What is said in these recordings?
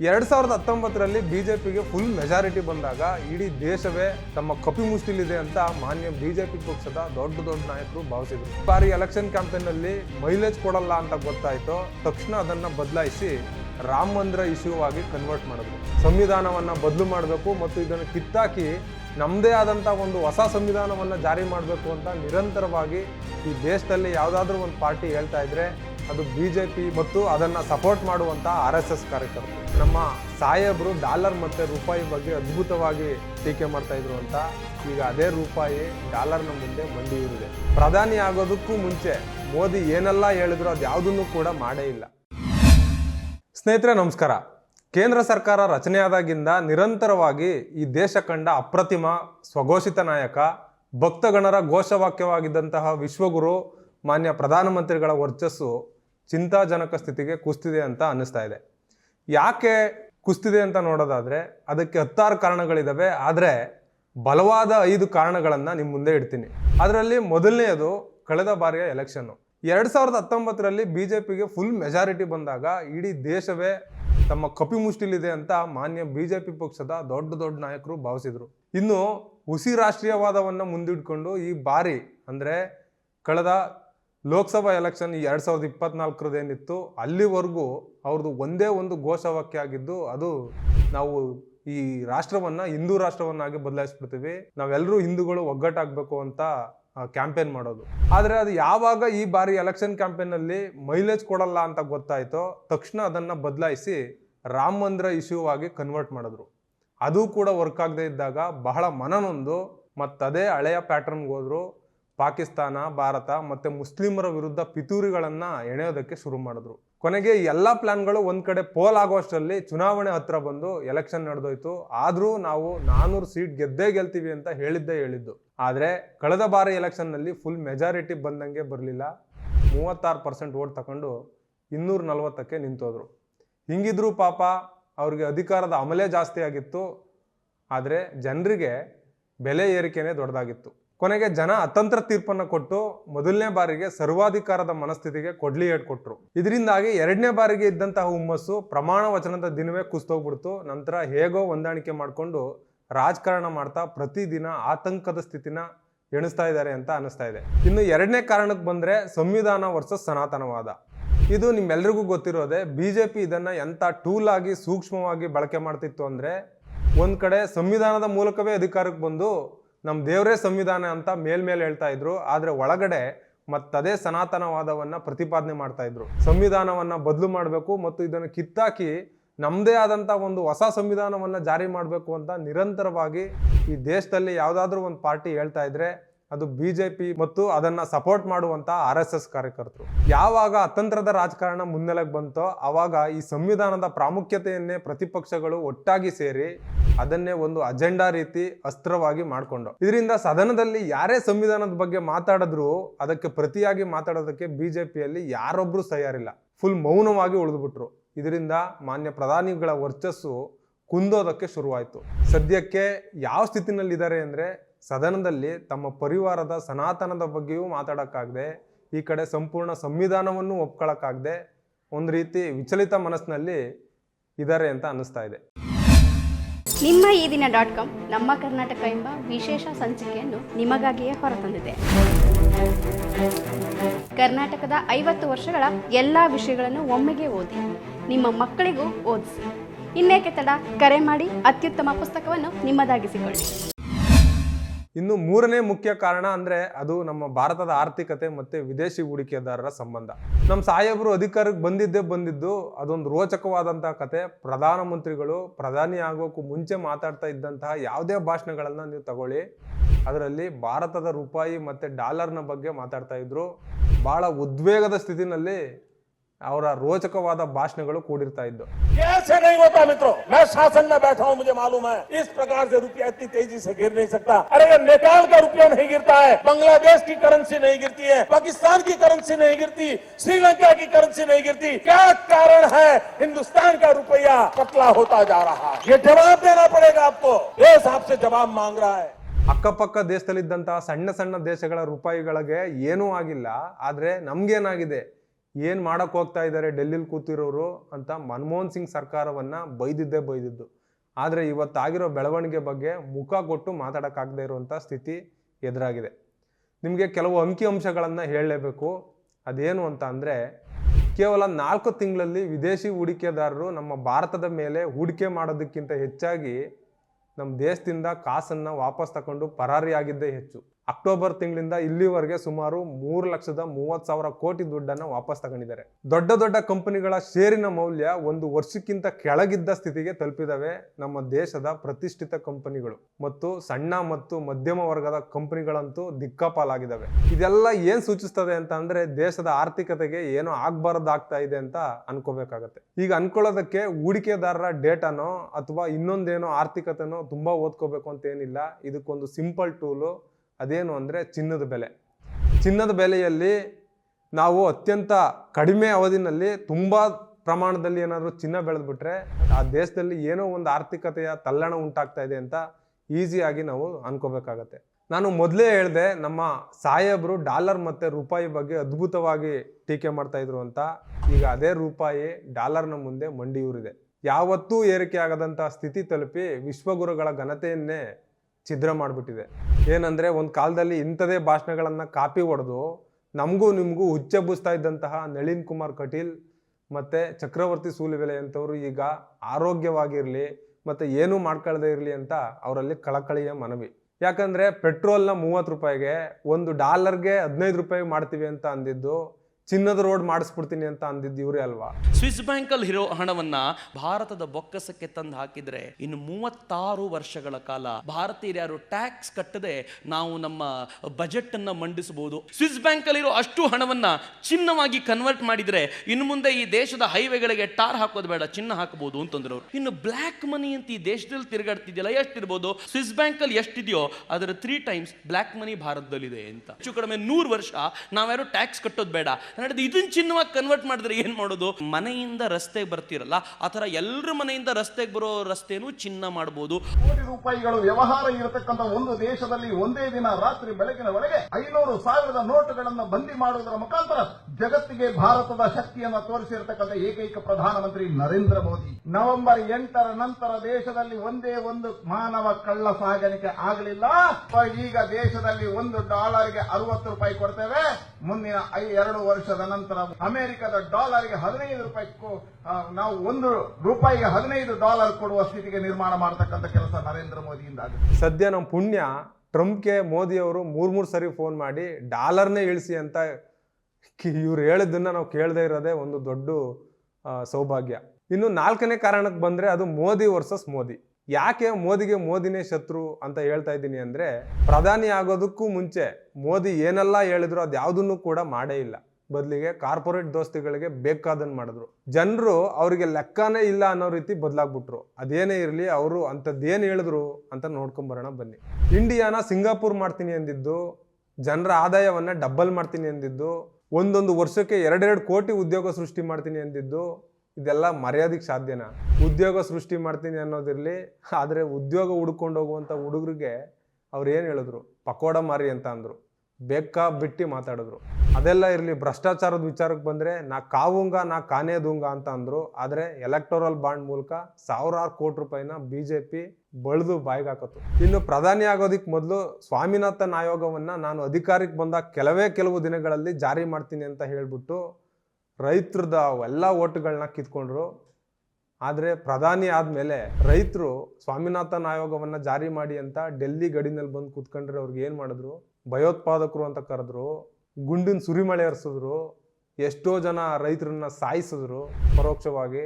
ಎರಡ್ ಸಾವಿರದ ಹತ್ತೊಂಬತ್ತರಲ್ಲಿ ಬಿ ಜೆ ಪಿಗೆ ಫುಲ್ ಮೆಜಾರಿಟಿ ಬಂದಾಗ ಇಡೀ ದೇಶವೇ ತಮ್ಮ ಕಪಿ ಮುಷ್ಟಿಲಿದೆ ಅಂತ ಮಾನ್ಯ ಬಿ ಜೆ ಪಿ ಪಕ್ಷದ ದೊಡ್ಡ ದೊಡ್ಡ ನಾಯಕರು ಭಾವಿಸಿದ್ರು. ಬಾರಿ ಎಲೆಕ್ಷನ್ ಕ್ಯಾಂಪೇನ್ ಅಲ್ಲಿ ಮೈಲೇಜ್ ಕೊಡಲ್ಲ ಅಂತ ಗೊತ್ತಾಯ್ತು. ತಕ್ಷಣ ಅದನ್ನ ಬದಲಾಯಿಸಿ ರಾಮ ಮಂದಿರ ಇಶ್ಯೂ ಆಗಿ ಕನ್ವರ್ಟ್ ಮಾಡಿದ್ರು. ಸಂವಿಧಾನವನ್ನ ಬದಲು ಮಾಡಬೇಕು ಮತ್ತು ಇದನ್ನು ಕಿತ್ತಾಕಿ ನಮ್ಮದೇ ಆದಂಥ ಒಂದು ಹೊಸ ಸಂವಿಧಾನವನ್ನ ಜಾರಿ ಮಾಡಬೇಕು ಅಂತ ನಿರಂತರವಾಗಿ ಈ ದೇಶದಲ್ಲಿ ಯಾವುದಾದ್ರೂ ಒಂದು ಪಾರ್ಟಿ ಹೇಳ್ತಾ ಇದ್ರೆ ಅದು ಬಿ ಜೆ ಪಿ ಮತ್ತು ಅದನ್ನು ಸಪೋರ್ಟ್ ಮಾಡುವಂಥ ಆರ್ ಎಸ್ ಎಸ್ ಕಾರ್ಯಕರ್ತರು. ನಮ್ಮ ಸಾಹೇಬರು ಡಾಲರ್ ಮತ್ತು ರೂಪಾಯಿ ಬಗ್ಗೆ ಅದ್ಭುತವಾಗಿ ಟೀಕೆ ಮಾಡ್ತಾ ಇದ್ರು ಅಂತ ಈಗ ಅದೇ ರೂಪಾಯಿ ಡಾಲರ್ನ ಮುಂದೆ ಮಂಡಿ ಊರಿದೆ. ಪ್ರಧಾನಿ ಆಗೋದಕ್ಕೂ ಮುಂಚೆ ಮೋದಿ ಏನೆಲ್ಲ ಹೇಳಿದ್ರು ಅದು ಯಾವುದನ್ನು ಕೂಡ ಮಾಡೇ ಇಲ್ಲ. ಸ್ನೇಹಿತರೆ, ನಮಸ್ಕಾರ. ಕೇಂದ್ರ ಸರ್ಕಾರ ರಚನೆಯಾದಾಗಿಂದ ನಿರಂತರವಾಗಿ ಈ ದೇಶ ಕಂಡ ಅಪ್ರತಿಮ ಸ್ವಘೋಷಿತ ನಾಯಕ, ಭಕ್ತಗಣರ ಘೋಷವಾಕ್ಯವಾಗಿದ್ದಂತಹ ವಿಶ್ವಗುರು, ಮಾನ್ಯ ಪ್ರಧಾನಮಂತ್ರಿಗಳ ವರ್ಚಸ್ಸು ಚಿಂತಾಜನಕ ಸ್ಥಿತಿಗೆ ಕುಸ್ತಿದೆ ಅಂತ ಅನ್ನಿಸ್ತಾ ಇದೆ. ಯಾಕೆ ಕುಸ್ತಿದೆ ಅಂತ ನೋಡೋದಾದರೆ ಅದಕ್ಕೆ ಹತ್ತಾರು ಕಾರಣಗಳಿದ್ದಾವೆ ಆದರೆ ಬಲವಾದ ಐದು ಕಾರಣಗಳನ್ನು ನಿಮ್ಮ ಮುಂದೆ ಇಡ್ತೀನಿ. ಅದರಲ್ಲಿ ಮೊದಲನೆಯದು ಕಳೆದ ಬಾರಿಯ ಎಲೆಕ್ಷನ್ನು. ಎರಡು ಸಾವಿರದ ಹತ್ತೊಂಬತ್ತರಲ್ಲಿ ಬಿ ಜೆ ಪಿಗೆ ಫುಲ್ ಮೆಜಾರಿಟಿ ಬಂದಾಗ ಇಡೀ ದೇಶವೇ ತಮ್ಮ ಕಪಿ ಮುಷ್ಟಿಲಿದೆ ಅಂತ ಮಾನ್ಯ ಬಿ ಜೆ ಪಿ ಪಕ್ಷದ ದೊಡ್ಡ ದೊಡ್ಡ ನಾಯಕರು ಭಾವಿಸಿದರು. ಇನ್ನು ಹುಸಿ ರಾಷ್ಟ್ರೀಯವಾದವನ್ನು ಮುಂದಿಟ್ಕೊಂಡು ಈ ಬಾರಿ ಅಂದರೆ ಕಳೆದ ಲೋಕಸಭಾ ಎಲೆಕ್ಷನ್ ಎರಡು ಸಾವಿರದ ಇಪ್ಪತ್ನಾಲ್ಕರದೇನಿತ್ತು, ಅಲ್ಲಿವರೆಗೂ ಅವ್ರದ್ದು ಒಂದೇ ಒಂದು ಘೋಷವಾಕ್ಯ ಆಗಿದ್ದು, ಅದು ನಾವು ಈ ರಾಷ್ಟ್ರವನ್ನ, ಹಿಂದೂ ರಾಷ್ಟ್ರವನ್ನಾಗಿ ಬದಲಾಯಿಸ್ಬಿಡ್ತೀವಿ, ನಾವೆಲ್ಲರೂ ಹಿಂದೂಗಳು ಒಗ್ಗಟ್ಟಾಗಬೇಕು ಅಂತ ಕ್ಯಾಂಪೇನ್ ಮಾಡೋದು. ಆದರೆ ಅದು ಯಾವಾಗ ಈ ಬಾರಿ ಎಲೆಕ್ಷನ್ ಕ್ಯಾಂಪೇನಲ್ಲಿ ಮೈಲೇಜ್ ಕೊಡಲ್ಲ ಅಂತ ಗೊತ್ತಾಯಿತೋ, ತಕ್ಷಣ ಅದನ್ನು ಬದಲಾಯಿಸಿ ರಾಮ ಮಂದಿರ ಇಶ್ಯೂ ಆಗಿ ಕನ್ವರ್ಟ್ ಮಾಡಿದ್ರು. ಅದು ಕೂಡ ವರ್ಕ್ ಆಗದೆ ಇದ್ದಾಗ ಬಹಳ ಮನನೊಂದು, ಮತ್ತದೇ ಹಳೆಯ ಪ್ಯಾಟರ್ನ್ಗೆ ಹೋದ್ರು ಪಾಕಿಸ್ತಾನ, ಭಾರತ ಮತ್ತೆ ಮುಸ್ಲಿಮರ ವಿರುದ್ಧ ಪಿತೂರಿಗಳನ್ನು ಎಣೆಯೋದಕ್ಕೆ ಶುರು ಮಾಡಿದ್ರು. ಕೊನೆಗೆ ಎಲ್ಲ ಪ್ಲಾನ್ಗಳು ಒಂದು ಕಡೆ ಪೋಲ್ ಆಗೋಷ್ಟರಲ್ಲಿ ಚುನಾವಣೆ ಹತ್ರ ಬಂದು ಎಲೆಕ್ಷನ್ ನಡೆದೋಯ್ತು. ಆದರೂ ನಾವು ನಾನೂರು ಸೀಟ್ ಗೆದ್ದೇ ಗೆಲ್ತೀವಿ ಅಂತ ಹೇಳಿದ್ದೇ ಹೇಳಿದ್ದು. ಆದ್ರೆ ಕಳೆದ ಬಾರಿ ಎಲೆಕ್ಷನ್ನಲ್ಲಿ ಫುಲ್ ಮೆಜಾರಿಟಿ ಬಂದಂಗೆ ಬರಲಿಲ್ಲ. ಮೂವತ್ತಾರು ಪರ್ಸೆಂಟ್ ಓಟ್ ತಗೊಂಡು ಇನ್ನೂರ ನಲವತ್ತಕ್ಕೆ ನಿಂತೋದ್ರು. ಹಿಂಗಿದ್ರು ಪಾಪ ಅವ್ರಿಗೆ ಅಧಿಕಾರದ ಅಮಲೇ ಜಾಸ್ತಿ ಆಗಿತ್ತು. ಆದರೆ ಜನರಿಗೆ ಬೆಲೆ ಏರಿಕೆನೇ ದೊಡ್ಡದಾಗಿತ್ತು. ಕೊನೆಗೆ ಜನ ಅತಂತ್ರ ತೀರ್ಪನ್ನ ಕೊಟ್ಟು ಮೊದಲನೇ ಬಾರಿಗೆ ಸರ್ವಾಧಿಕಾರದ ಮನಸ್ಥಿತಿಗೆ ಕೊಡ್ಲಿ ಹೇಳ್ಕೊಟ್ರು. ಕೊಟ್ರು ಇದರಿಂದಾಗಿ ಎರಡನೇ ಬಾರಿಗೆ ಇದ್ದಂತಹ ಹುಮ್ಮಸ್ಸು ಪ್ರಮಾಣ ವಚನದ ದಿನವೇ ಕುಸ್ತೋಗ್ಬಿಡ್ತು ನಂತರ ಹೇಗೋ ಹೊಂದಾಣಿಕೆ ಮಾಡಿಕೊಂಡು ರಾಜಕಾರಣ ಮಾಡ್ತಾ ಪ್ರತಿದಿನ ಆತಂಕದ ಸ್ಥಿತಿನ ಎಣಿಸ್ತಾ ಇದ್ದಾರೆ ಅಂತ ಅನಿಸ್ತಾ ಇದೆ. ಇನ್ನು ಎರಡನೇ ಕಾರಣಕ್ಕೆ ಬಂದರೆ ಸಂವಿಧಾನ ವರ್ಸಸ್ ಸನಾತನವಾದ. ಇದು ನಿಮ್ಮೆಲ್ಲರಿಗೂ ಗೊತ್ತಿರೋದೆ, ಬಿಜೆಪಿ ಇದನ್ನ ಎಂತ ಟೂಲ್ ಆಗಿ, ಸೂಕ್ಷ್ಮವಾಗಿ ಬಳಕೆ ಮಾಡ್ತಿತ್ತು ಅಂದರೆ ಒಂದು ಕಡೆ ಸಂವಿಧಾನದ ಮೂಲಕವೇ ಅಧಿಕಾರಕ್ಕೆ ಬಂದು ನಮ್ಮ ದೇವರೇ ಸಂವಿಧಾನ ಅಂತ ಮೇಲ್ಮೇಲೆ ಹೇಳ್ತಾ ಇದ್ರು, ಆದರೆ ಒಳಗಡೆ ಮತ್ತದೇ ಸನಾತನವಾದವನ್ನ ಪ್ರತಿಪಾದನೆ ಮಾಡ್ತಾ ಇದ್ರು. ಸಂವಿಧಾನವನ್ನ ಬದಲು ಮಾಡಬೇಕು ಮತ್ತು ಇದನ್ನು ಕಿತ್ತಾಕಿ ನಮ್ಮದೇ ಆದಂಥ ಒಂದು ಹೊಸ ಸಂವಿಧಾನವನ್ನು ಜಾರಿ ಮಾಡಬೇಕು ಅಂತ ನಿರಂತರವಾಗಿ ಈ ದೇಶದಲ್ಲಿ ಯಾವುದಾದ್ರೂ ಒಂದು ಪಾರ್ಟಿ ಹೇಳ್ತಾ ಇದ್ರೆ ಅದು ಬಿ ಜೆ ಪಿ ಮತ್ತು ಅದನ್ನ ಸಪೋರ್ಟ್ ಮಾಡುವಂತ ಆರ್ ಎಸ್ ಎಸ್ ಕಾರ್ಯಕರ್ತರು. ಯಾವಾಗ ಅತಂತ್ರದ ರಾಜಕಾರಣ ಮುನ್ನೆಲೆಗೆ ಬಂತೋ ಆವಾಗ ಈ ಸಂವಿಧಾನದ ಪ್ರಾಮುಖ್ಯತೆಯನ್ನೇ ಪ್ರತಿಪಕ್ಷಗಳು ಒಟ್ಟಾಗಿ ಸೇರಿ ಅದನ್ನೇ ಒಂದು ಅಜೆಂಡಾ ರೀತಿ ಅಸ್ತ್ರವಾಗಿ ಮಾಡಿಕೊಂಡು. ಇದರಿಂದ ಸದನದಲ್ಲಿ ಯಾರೇ ಸಂವಿಧಾನದ ಬಗ್ಗೆ ಮಾತಾಡಿದ್ರು ಅದಕ್ಕೆ ಪ್ರತಿಯಾಗಿ ಮಾತಾಡೋದಕ್ಕೆ ಬಿ ಜೆ ಪಿಯಲ್ಲಿ ಯಾರೊಬ್ರು ತಯಾರಿಲ್ಲ. ಫುಲ್ ಮೌನವಾಗಿ ಉಳಿದುಬಿಟ್ರು. ಇದರಿಂದ ಮಾನ್ಯ ಪ್ರಧಾನಿಗಳ ವರ್ಚಸ್ಸು ಕುಂದೋದಕ್ಕೆ ಶುರುವಾಯಿತು. ಸದ್ಯಕ್ಕೆ ಯಾವ ಸ್ಥಿತಿನಲ್ಲಿದ್ದಾರೆ ಅಂದರೆ ಸದನದಲ್ಲಿ ತಮ್ಮ ಪರಿವಾರದ ಸನಾತನದ ಬಗ್ಗೆಯೂ ಮಾತಾಡೋಕ್ಕಾಗದೆ, ಈ ಕಡೆ ಸಂಪೂರ್ಣ ಸಂವಿಧಾನವನ್ನು ಒಪ್ಕೊಳ್ಳೋಕ್ಕಾಗದೆ ಒಂದು ರೀತಿ ವಿಚಲಿತ ಮನಸ್ಸಿನಲ್ಲಿ ಇದ್ದಾರೆ ಅಂತ ಅನ್ನಿಸ್ತಾ ಇದೆ. ನಿಮ್ಮ ಈ ದಿನ ಡಾಟ್ ಕಾಮ್ ನಮ್ಮ ಕರ್ನಾಟಕ ಎಂಬ ವಿಶೇಷ ಸಂಚಿಕೆಯನ್ನು ನಿಮಗಾಗಿಯೇ ಹೊರತಂದಿದೆ. ಕರ್ನಾಟಕದ ಐವತ್ತು ವರ್ಷಗಳ ಎಲ್ಲ ವಿಷಯಗಳನ್ನು ಒಮ್ಮೆಗೆ ಓದಿ, ನಿಮ್ಮ ಮಕ್ಕಳಿಗೂ ಓದಿಸಿ. ಇನ್ನೇಕೆ ತಡ? ಕರೆ ಮಾಡಿ, ಅತ್ಯುತ್ತಮ ಪುಸ್ತಕವನ್ನು ನಿಮ್ಮದಾಗಿಸಿಕೊಳ್ಳಿ. ಇನ್ನು ಮೂರನೇ ಮುಖ್ಯ ಕಾರಣ ಅಂದ್ರೆ ಅದು ನಮ್ಮ ಭಾರತದ ಆರ್ಥಿಕತೆ ಮತ್ತೆ ವಿದೇಶಿ ಹೂಡಿಕೆದಾರರ ಸಂಬಂಧ. ನಮ್ಮ ಸಾಹೇಬರು ಅಧಿಕಾರಕ್ಕೆ ಬಂದಿದ್ದೇ ಬಂದಿದ್ದು ಅದೊಂದು ರೋಚಕವಾದಂತ ಕತೆ. ಪ್ರಧಾನಮಂತ್ರಿಗಳು ಪ್ರಧಾನಿ ಆಗೋಕ್ಕೂ ಮುಂಚೆ ಮಾತಾಡ್ತಾ ಇದ್ದಂತಹ ಯಾವುದೇ ಭಾಷಣಗಳನ್ನ ನೀವು ತಗೊಳ್ಳಿ. ಅದರಲ್ಲಿ ಭಾರತದ ರೂಪಾಯಿ ಮತ್ತೆ ಡಾಲರ್ನ ಬಗ್ಗೆ ಮಾತಾಡ್ತಾ ಇದ್ರು. ಬಹಳ ಉದ್ವೇಗದ ಸ್ಥಿತಿನಲ್ಲಿ ಅವರ ರೋಚಕವಾದ ಭಾಷಣಗಳು ಕೂಡಿರ್ತಾ ಇದ್ದು. ये ऐसे नहीं होता मित्रों मैं शासन में बैठा हूं मुझे मालूम है इस प्रकार से रुपया इतनी तेजी से गिर नहीं सकता अरे ये नेपाल का रुपया नहीं गिरता है बांग्लादेश की करेंसी नहीं गिरती है पाकिस्तान की करेंसी नहीं गिरती श्रीलंका की करेंसी नहीं गिरती क्या कारण है हिंदुस्तान का रुपया पतला होता जा रहा है ये जवाब देना पड़ेगा आपको देश आपसे जवाब मांग रहा है ಅಕ್ಕಪಕ್ಕ ದೇಶದಲ್ಲಿದ್ದಂತಹ ಸಣ್ಣ ಸಣ್ಣ ದೇಶಗಳ ರೂಪಾಯಿಗಳಿಗೆ ಏನೂ ಆಗಿಲ್ಲ ಆದರೆ ನಮ್ಗೇನಾಗಿದೆ ಏನು ಮಾಡೋಕ್ಕೆ ಹೋಗ್ತಾ ಇದ್ದಾರೆ ಡೆಲ್ಲಿಲಿ ಕೂತಿರೋರು ಅಂತ ಮನಮೋಹನ್ ಸಿಂಗ್ ಸರ್ಕಾರವನ್ನು ಬೈದಿದ್ದೇ ಬೈದಿದ್ದು. ಆದರೆ ಇವತ್ತಾಗಿರೋ ಬೆಳವಣಿಗೆ ಬಗ್ಗೆ ಮುಖ ಕೊಟ್ಟು ಮಾತಾಡೋಕ್ಕಾಗದೇ ಇರುವಂಥ ಸ್ಥಿತಿ ಎದುರಾಗಿದೆ. ನಿಮಗೆ ಕೆಲವು ಅಂಕಿ ಅಂಶಗಳನ್ನು ಹೇಳಲೇಬೇಕು. ಅದೇನು ಅಂತ ಅಂದರೆ, ಕೇವಲ ನಾಲ್ಕು ತಿಂಗಳಲ್ಲಿ ವಿದೇಶಿ ಹೂಡಿಕೆದಾರರು ನಮ್ಮ ಭಾರತದ ಮೇಲೆ ಹೂಡಿಕೆ ಮಾಡೋದಕ್ಕಿಂತ ಹೆಚ್ಚಾಗಿ ನಮ್ಮ ದೇಶದಿಂದ ಕಾಸನ್ನು ವಾಪಸ್ ತಗೊಂಡು ಪರಾರಿಯಾಗಿದ್ದೇ ಹೆಚ್ಚು. ಅಕ್ಟೋಬರ್ ತಿಂಗಳಿಂದ ಇಲ್ಲಿವರೆಗೆ ಸುಮಾರು ಮೂರು ಲಕ್ಷದ ಮೂವತ್ತು ಸಾವಿರ ಕೋಟಿ ದುಡ್ಡನ್ನು ವಾಪಸ್ ತಗೊಂಡಿದ್ದಾರೆ. ದೊಡ್ಡ ದೊಡ್ಡ ಕಂಪನಿಗಳ ಷೇರಿನ ಮೌಲ್ಯ ಒಂದು ವರ್ಷಕ್ಕಿಂತ ಕೆಳಗಿದ್ದ ಸ್ಥಿತಿಗೆ ತಲುಪಿದವೆ ನಮ್ಮ ದೇಶದ ಪ್ರತಿಷ್ಠಿತ ಕಂಪನಿಗಳು ಮತ್ತು ಸಣ್ಣ ಮತ್ತು ಮಧ್ಯಮ ವರ್ಗದ ಕಂಪನಿಗಳಂತೂ ದಿಕ್ಕಾಪಾಲಾಗಿದ್ದಾವೆ. ಇದೆಲ್ಲ ಏನು ಸೂಚಿಸ್ತದೆ ಅಂತ ಅಂದ್ರೆ ದೇಶದ ಆರ್ಥಿಕತೆಗೆ ಏನೋ ಆಗ್ಬಾರ್ದಾಗ್ತಾ ಇದೆ ಅಂತ ಅನ್ಕೋಬೇಕಾಗತ್ತೆ. ಈಗ ಅನ್ಕೊಳ್ಳೋದಕ್ಕೆ ಹೂಡಿಕೆದಾರರ ಡೇಟಾನೋ ಅಥವಾ ಇನ್ನೊಂದೇನೋ ಆರ್ಥಿಕತೆನೋ ತುಂಬಾ ಓದ್ಕೋಬೇಕು ಅಂತ ಏನಿಲ್ಲ. ಇದಕ್ಕೊಂದು ಸಿಂಪಲ್ ಟೂಲು ಅದೇನು ಅಂದರೆ ಚಿನ್ನದ ಬೆಲೆ. ಚಿನ್ನದ ಬೆಲೆಯಲ್ಲಿ ನಾವು ಅತ್ಯಂತ ಕಡಿಮೆ ಅವಧಿನಲ್ಲಿ ತುಂಬ ಪ್ರಮಾಣದಲ್ಲಿ ಏನಾದರೂ ಚಿನ್ನ ಬೆಳೆದ್ಬಿಟ್ರೆ ಆ ದೇಶದಲ್ಲಿ ಏನೋ ಒಂದು ಆರ್ಥಿಕತೆಯ ತಲ್ಲಣ ಉಂಟಾಗ್ತಾ ಇದೆ ಅಂತ ಈಸಿಯಾಗಿ ನಾವು ಅನ್ಕೋಬೇಕಾಗತ್ತೆ. ನಾನು ಮೊದಲೇ ಹೇಳಿದೆ, ನಮ್ಮ ಸಾಹೇಬರು ಡಾಲರ್ ಮತ್ತು ರೂಪಾಯಿ ಬಗ್ಗೆ ಅದ್ಭುತವಾಗಿ ಟೀಕೆ ಮಾಡ್ತಾಯಿದ್ರು ಅಂತ. ಈಗ ಅದೇ ರೂಪಾಯಿ ಡಾಲರ್ನ ಮುಂದೆ ಮಂಡಿಯೂರಿದೆ. ಯಾವತ್ತೂ ಏರಿಕೆ ಆಗದಂಥ ಸ್ಥಿತಿ ತಲುಪಿ ವಿಶ್ವಗುರುಗಳ ಘನತೆಯನ್ನೇ ಛಿದ್ರ ಮಾಡಿಬಿಟ್ಟಿದೆ. ಏನಂದರೆ ಒಂದು ಕಾಲದಲ್ಲಿ ಇಂಥದೇ ಭಾಷಣಗಳನ್ನು ಕಾಪಿ ಹೊಡೆದು ನಮಗೂ ನಿಮಗೂ ಹುಚ್ಚೆಬ್ಬಿಸ್ತಾ ಇದ್ದಂತಹ ನಳಿನ್ ಕುಮಾರ್ ಕಟೀಲ್ ಮತ್ತು ಚಕ್ರವರ್ತಿ ಸೂಲಿಬೆಲೆ ಅಂತವರು ಈಗ ಆರೋಗ್ಯವಾಗಿರಲಿ ಮತ್ತು ಏನೂ ಮಾಡ್ಕೊಳ್ಳದೆ ಇರಲಿ ಅಂತ ಅವರಲ್ಲಿ ಕಳಕಳಿಯ ಮನವಿ. ಯಾಕಂದರೆ ಪೆಟ್ರೋಲ್ನ ಮೂವತ್ತು ರೂಪಾಯಿಗೆ ಒಂದು ಡಾಲರ್ಗೆ ಹದಿನೈದು ರೂಪಾಯಿ ಮಾಡ್ತೀವಿ ಅಂತ ಅಂದಿದ್ದು ಚಿನ್ನದ ರೋಡ್ ಮಾಡಿಸ್ಬಿಡ್ತೀನಿ ಅಂತ ಅಂದಿದ್ದು ಇವರೇ ಅಲ್ವಾ? ಸ್ವಿಸ್ ಬ್ಯಾಂಕ್ ಅಲ್ಲಿ ಇರೋ ಹಣವನ್ನ ಭಾರತದ ಬೊಕ್ಕಸಕ್ಕೆ ತಂದು ಹಾಕಿದ್ರೆ ಇನ್ನು ಮೂವತ್ತಾರು ವರ್ಷಗಳ ಕಾಲ ಭಾರತೀಯರು ಯಾರು ಟ್ಯಾಕ್ಸ್ ಕಟ್ಟದೆ ನಾವು ನಮ್ಮ ಬಜೆಟ್ ಅನ್ನ ಮಂಡಿಸಬಹುದು. ಸ್ವಿಸ್ ಬ್ಯಾಂಕ್ ಅಲ್ಲಿರೋ ಅಷ್ಟು ಹಣವನ್ನ ಚಿನ್ನವಾಗಿ ಕನ್ವರ್ಟ್ ಮಾಡಿದ್ರೆ ಇನ್ನು ಮುಂದೆ ಈ ದೇಶದ ಹೈವೇಗಳಿಗೆ ಟಾರ್ ಹಾಕೋದು ಬೇಡ, ಚಿನ್ನ ಹಾಕಬಹುದು ಅಂತಂದ್ರು ಇನ್ನು ಬ್ಲ್ಯಾಕ್ ಮನಿ ಅಂತ ಈ ದೇಶದಲ್ಲಿ ತಿರುಗಾಡ್ತಿದೆಯಲ್ಲ, ಎಷ್ಟಿರ್ಬೋದು? ಸ್ವಿಸ್ ಬ್ಯಾಂಕ್ ಅಲ್ಲಿ ಎಷ್ಟಿದೆಯೋ, ಅದರ ತ್ರೀ ಟೈಮ್ಸ್ ಬ್ಲ್ಯಾಕ್ ಮನಿ ಭಾರತದಲ್ಲಿದೆ ಅಂತ. ಹೆಚ್ಚು ಕಡಿಮೆ ನೂರು ವರ್ಷ ನಾವ್ಯಾರು ಟ್ಯಾಕ್ಸ್ ಕಟ್ಟೋದು ಬೇಡ ನಡೆದು ಇದನ್ನ ಚಿನ್ನವಾಗಿ ಕನ್ವರ್ಟ್ ಮಾಡಿದ್ರೆ ಏನ್ ಮಾಡೋದು? ಮನೆಯಿಂದ ರಸ್ತೆಗೆ ಬರ್ತಿರಲ್ಲ, ಆ ಥರ ಎಲ್ಲರ ಮನೆಯಿಂದ ರಸ್ತೆಗೆ ಬರೋ ರಸ್ತೆನೂ ಚಿನ್ನ ಮಾಡಬಹುದು ಕೋಟಿ ರೂಪಾಯಿಗಳು ವ್ಯವಹಾರ ಇರತಕ್ಕಂತ ಒಂದು ದೇಶದಲ್ಲಿ ಒಂದೇ ದಿನ ರಾತ್ರಿ ಬೆಳಗಿನವರೆಗೆ ಐನೂರು ಸಾವಿರದ ನೋಟುಗಳನ್ನು ಬಂದಿ ಮಾಡುವುದರ ಮುಖಾಂತರ ಜಗತ್ತಿಗೆ ಭಾರತದ ಶಕ್ತಿಯನ್ನು ತೋರಿಸಿರತಕ್ಕಂತ ಏಕೈಕ ಪ್ರಧಾನಮಂತ್ರಿ ನರೇಂದ್ರ ಮೋದಿ. ನವೆಂಬರ್ ಎಂಟರ ನಂತರ ದೇಶದಲ್ಲಿ ಒಂದೇ ಒಂದು ಮಾನವ ಕಳ್ಳ ಸಾಗಾಣಿಕೆ ಆಗಲಿಲ್ಲ. ಈಗ ದೇಶದಲ್ಲಿ ಒಂದು ಡಾಲರ್ಗೆ ಅರವತ್ತು ರೂಪಾಯಿ ಕೊಡ್ತೇವೆ. ಮುಂದಿನ ಎರಡು ಎರಡು ವರ್ಷದ ನಂತರ ಅಮೆರಿಕದ ಡಾಲರ್ಗೆ ಹದಿನೈದು ರೂಪಾಯಿ ನಾವು ಒಂದು ರೂಪಾಯಿಗೆ ಹದಿನೈದು ಡಾಲರ್ ಕೊಡುವ ಸ್ಥಿತಿಗೆ ನಿರ್ಮಾಣ ಮಾಡತಕ್ಕಂಥ ಕೆಲಸ ನರೇಂದ್ರ ಮೋದಿಯಿಂದ ಸದ್ಯ ನಮ್ಮ ಪುಣ್ಯ, ಟ್ರಂಪ್ಗೆ ಮೋದಿಯವರು ಮೂರು ಮೂರು ಸರಿ ಫೋನ್ ಮಾಡಿ ಡಾಲರ್ನೇ ಇಳಿಸಿ ಅಂತ ಇವ್ರು ಹೇಳಿದ್ದನ್ನು ನಾವು ಕೇಳದೇ ಇರೋದೇ ಒಂದು ದೊಡ್ಡ ಸೌಭಾಗ್ಯ. ಇನ್ನು ನಾಲ್ಕನೇ ಕಾರಣಕ್ಕೆ ಬಂದರೆ ಅದು ಮೋದಿ ವರ್ಸಸ್ ಮೋದಿ. ಯಾಕೆ ಮೋದಿಗೆ ಮೋದಿನೇ ಶತ್ರು ಅಂತ ಹೇಳ್ತಾ ಇದ್ದೀನಿ ಅಂದರೆ ಪ್ರಧಾನಿ ಆಗೋದಕ್ಕೂ ಮುಂಚೆ ಮೋದಿ ಏನೆಲ್ಲ ಹೇಳಿದ್ರು ಅದು ಯಾವುದನ್ನು ಕೂಡ ಮಾಡೇ ಇಲ್ಲ. ಬದಲಿಗೆ ಕಾರ್ಪೊರೇಟ್ ದೋಸ್ತಿಗಳಿಗೆ ಬೇಕಾದನ್ನು ಮಾಡಿದ್ರು. ಜನರು ಅವರಿಗೆ ಲೆಕ್ಕನೇ ಇಲ್ಲ ಅನ್ನೋ ರೀತಿ ಬದಲಾಗ್ಬಿಟ್ರು. ಅದೇನೇ ಇರಲಿ, ಅವರು ಅಂಥದ್ದೇನು ಹೇಳಿದ್ರು ಅಂತ ನೋಡ್ಕೊಂಬರೋಣ ಬನ್ನಿ. ಇಂಡಿಯಾನ ಸಿಂಗಾಪುರ್ ಮಾಡ್ತೀನಿ ಅಂದಿದ್ದು, ಜನರ ಆದಾಯವನ್ನು ಡಬ್ಬಲ್ ಮಾಡ್ತೀನಿ ಅಂದಿದ್ದು, ಒಂದೊಂದು ವರ್ಷಕ್ಕೆ ಎರಡೆರಡು ಕೋಟಿ ಉದ್ಯೋಗ ಸೃಷ್ಟಿ ಮಾಡ್ತೀನಿ ಅಂದಿದ್ದು, ಇದೆಲ್ಲ ಮರ್ಯಾದಕ್ಕೆ ಸಾಧ್ಯನಾ? ಉದ್ಯೋಗ ಸೃಷ್ಟಿ ಮಾಡ್ತೀನಿ ಅನ್ನೋದಿರಲಿ, ಆದರೆ ಉದ್ಯೋಗ ಹುಡ್ಕೊಂಡು ಹೋಗುವಂಥ ಹುಡುಗರಿಗೆ ಅವ್ರು ಏನು ಹೇಳಿದ್ರು? ಪಕೋಡ ಮಾರಿ ಅಂತ ಅಂದರು. ಬೇಕಾ ಬಿಟ್ಟು ಮಾತಾಡಿದ್ರು. ಅದೆಲ್ಲ ಇರಲಿ, ಭ್ರಷ್ಟಾಚಾರದ ವಿಚಾರಕ್ಕೆ ಬಂದರೆ ನಾ ಕಾವುಂಗ, ನಾ ಕಾನೇದುಂಗ ಅಂತ ಅಂದರು. ಆದರೆ ಎಲೆಕ್ಟೋರಲ್ ಬಾಂಡ್ ಮೂಲಕ ಸಾವಿರಾರು ಕೋಟಿ ರೂಪಾಯಿನ ಬಿ ಜೆ ಪಿ ಬಳ್ದು ಬಾಯಿಗೆ ಹಾಕತ್ತು. ಇನ್ನು ಪ್ರಧಾನಿ ಆಗೋದಕ್ಕೆ ಮೊದಲು ಸ್ವಾಮಿನಾಥನ್ ಆಯೋಗವನ್ನು ನಾನು ಅಧಿಕಾರಕ್ಕೆ ಬಂದ ಕೆಲವೇ ಕೆಲವು ದಿನಗಳಲ್ಲಿ ಜಾರಿ ಮಾಡ್ತೀನಿ ಅಂತ ಹೇಳಿಬಿಟ್ಟು ರೈತರದ ಎಲ್ಲ ಓಟ್ಗಳನ್ನ ಕಿತ್ಕೊಂಡ್ರು. ಆದರೆ ಪ್ರಧಾನಿ ಆದಮೇಲೆ ರೈತರು ಸ್ವಾಮಿನಾಥನ್ ಆಯೋಗವನ್ನು ಜಾರಿ ಮಾಡಿ ಅಂತ ಡೆಲ್ಲಿ ಗಡಿನಲ್ಲಿ ಬಂದು ಕೂತ್ಕೊಂಡ್ರೆ ಅವ್ರಿಗೆ ಏನು ಮಾಡಿದ್ರು? ಭಯೋತ್ಪಾದಕರು ಅಂತ ಕರೆದ್ರು, ಗುಂಡಿನ ಸುರಿಮಳೆ ಹರಿಸಿದ್ರು, ಎಷ್ಟೋ ಜನ ರೈತರನ್ನ ಸಾಯಿಸಿದ್ರು. ಪರೋಕ್ಷವಾಗಿ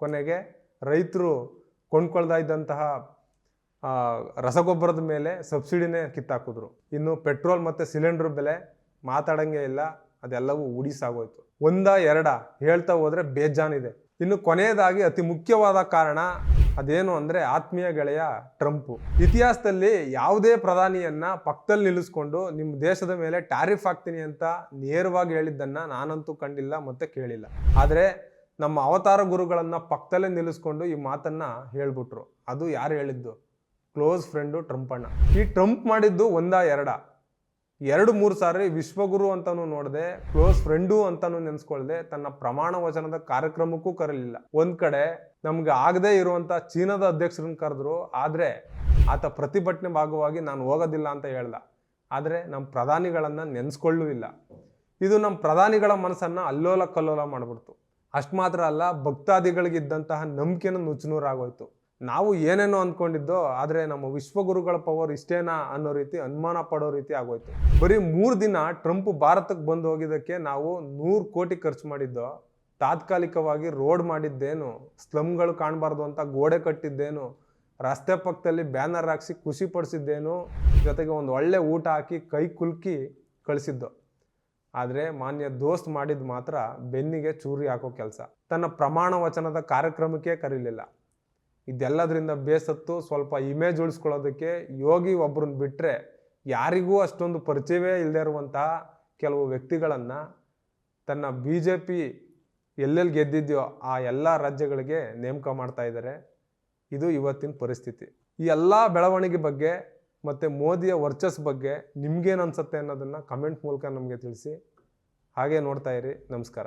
ಕೊನೆಗೆ ರೈತರು ಕೊಂಡ್ಕೊಳ್ತಾ ಇದ್ದಂತಹ ರಸಗೊಬ್ಬರದ ಮೇಲೆ ಸಬ್ಸಿಡಿನೇ ಕಿತ್ತಾಕಿದ್ರು. ಇನ್ನು ಪೆಟ್ರೋಲ್ ಮತ್ತು ಸಿಲಿಂಡರ್ ಬೆಲೆ ಮಾತಾಡಂಗೆ ಇಲ್ಲ, ಅದೆಲ್ಲವೂ ಉಡಿಸಾಗೋಯ್ತು. ಒಂದ ಎರಡ ಹೇಳ್ತಾ ಹೋದ್ರೆ ಬೇಜಾನಿದೆ ಇನ್ನು ಕೊನೆಯದಾಗಿ ಅತಿ ಮುಖ್ಯವಾದ ಕಾರಣ ಅದೇನು ಅಂದರೆ ಆತ್ಮೀಯ ಗೆಳೆಯ ಟ್ರಂಪ್. ಇತಿಹಾಸದಲ್ಲಿ ಯಾವುದೇ ಪ್ರಧಾನಿಯನ್ನ ಪಕ್ಕದಲ್ಲಿ ನಿಲ್ಲಿಸ್ಕೊಂಡು ನಿಮ್ಮ ದೇಶದ ಮೇಲೆ ಟ್ಯಾರಿಫ್ ಹಾಕ್ತೀನಿ ಅಂತ ನೇರವಾಗಿ ಹೇಳಿದ್ದನ್ನ ನಾನಂತೂ ಕಂಡಿಲ್ಲ, ಮತ್ತೆ ಕೇಳಿಲ್ಲ. ಆದರೆ ನಮ್ಮ ಅವತಾರ ಗುರುಗಳನ್ನ ಪಕ್ಕದಲ್ಲೇ ನಿಲ್ಲಿಸ್ಕೊಂಡು ಈ ಮಾತನ್ನ ಹೇಳ್ಬಿಟ್ರು. ಅದು ಯಾರು ಹೇಳಿದ್ದು? ಕ್ಲೋಸ್ ಫ್ರೆಂಡು ಟ್ರಂಪ್ ಅಣ್ಣ ಈ ಟ್ರಂಪ್ ಮಾಡಿದ್ದು ಒಂದ ಎರಡ? ಎರಡು ಮೂರು ಸಾರಿ ವಿಶ್ವಗುರು ಅಂತಾನು ನೋಡದೆ, ಕ್ಲೋಸ್ ಫ್ರೆಂಡು ಅಂತಾನು ನೆನೆಸ್ಕೊಳ್ದೆ, ತನ್ನ ಪ್ರಮಾಣ ವಚನದ ಕಾರ್ಯಕ್ರಮಕ್ಕೂ ಕರಲಿಲ್ಲ. ಒಂದ್ ಕಡೆ ನಮ್ಗೆ ಆಗದೆ ಇರುವಂತ ಚೀನಾದ ಅಧ್ಯಕ್ಷರನ್ನ ಕರೆದ್ರು, ಆದ್ರೆ ಆತ ಪ್ರತಿಭಟನೆ ಭಾಗವಾಗಿ ನಾನು ಹೋಗೋದಿಲ್ಲ ಅಂತ ಹೇಳ್ದ. ಆದ್ರೆ ನಮ್ಮ ಪ್ರಧಾನಿಗಳನ್ನ ನೆನ್ಸ್ಕೊಳ್ಳೂ ಇಲ್ಲ. ಇದು ನಮ್ಮ ಪ್ರಧಾನಿಗಳ ಮನಸ್ಸನ್ನ ಅಲ್ಲೋಲ ಕಲ್ಲೋಲ ಮಾಡ್ಬಿಡ್ತು. ಅಷ್ಟು ಮಾತ್ರ ಅಲ್ಲ, ಭಕ್ತಾದಿಗಳಿಗಿದ್ದಂತಹ ನಂಬಿಕೆನ ನುಚ್ಚುನೂರಾಗೋಯ್ತು. ನಾವು ಏನೇನೋ ಅಂದ್ಕೊಂಡಿದ್ದೋ, ಆದರೆ ನಮ್ಮ ವಿಶ್ವಗುರುಗಳ ಪವರ್ ಇಷ್ಟೇನಾ ಅನ್ನೋ ರೀತಿ ಅನುಮಾನ ಪಡೋ ರೀತಿ ಆಗೋಯ್ತು. ಬರೀ ಮೂರು ದಿನ ಟ್ರಂಪ್ ಭಾರತಕ್ಕೆ ಬಂದು ಹೋಗಿದ್ದಕ್ಕೆ ನಾವು ನೂರು ಕೋಟಿ ಖರ್ಚು ಮಾಡಿದ್ದೋ, ತಾತ್ಕಾಲಿಕವಾಗಿ ರೋಡ್ ಮಾಡಿದ್ದೇನು, ಸ್ಲಮ್ಗಳು ಕಾಣಬಾರ್ದು ಅಂತ ಗೋಡೆ ಕಟ್ಟಿದ್ದೇನು, ರಸ್ತೆ ಪಕ್ಕದಲ್ಲಿ ಬ್ಯಾನರ್ ಹಾಕ್ಸಿ ಖುಷಿ ಪಡಿಸಿದ್ದೇನು, ಜೊತೆಗೆ ಒಂದು ಒಳ್ಳೆ ಊಟ ಹಾಕಿ ಕೈ ಕುಲ್ಕಿ ಕಳಿಸಿದ್ದು. ಆದರೆ ಮಾನ್ಯ ದೋಸ್ತ್ ಮಾಡಿದ್ದು ಮಾತ್ರ ಬೆನ್ನಿಗೆ ಚೂರಿ ಹಾಕೋ ಕೆಲಸ. ತನ್ನ ಪ್ರಮಾಣ ವಚನದ ಕಾರ್ಯಕ್ರಮಕ್ಕೆ ಕರೀಲಿಲ್ಲ. ಇದೆಲ್ಲದರಿಂದ ಬೇಸತ್ತು ಸ್ವಲ್ಪ ಇಮೇಜ್ ಉಳಿಸ್ಕೊಳ್ಳೋದಕ್ಕೆ ಯೋಗಿ ಒಬ್ಬರನ್ನ ಬಿಟ್ಟರೆ ಯಾರಿಗೂ ಅಷ್ಟೊಂದು ಪರಿಚಯವೇ ಇಲ್ಲದೆ ಇರುವಂತಹ ಕೆಲವು ವ್ಯಕ್ತಿಗಳನ್ನು ತನ್ನ ಬಿ ಜೆ ಪಿ ಎಲ್ಲೆಲ್ಲಿ ಗೆದ್ದಿದೆಯೋ ಆ ಎಲ್ಲ ರಾಜ್ಯಗಳಿಗೆ ನೇಮಕ ಮಾಡ್ತಾ ಇದ್ದಾರೆ. ಇದು ಇವತ್ತಿನ ಪರಿಸ್ಥಿತಿ. ಈ ಎಲ್ಲ ಬೆಳವಣಿಗೆ ಬಗ್ಗೆ ಮತ್ತು ಮೋದಿಯ ವರ್ಚಸ್ ಬಗ್ಗೆ ನಿಮ್ಗೇನು ಅನ್ಸುತ್ತೆ ಅನ್ನೋದನ್ನು ಕಮೆಂಟ್ ಮೂಲಕ ನಮಗೆ ತಿಳಿಸಿ. ಹಾಗೆ ನೋಡ್ತಾ ಇರಿ. ನಮಸ್ಕಾರ.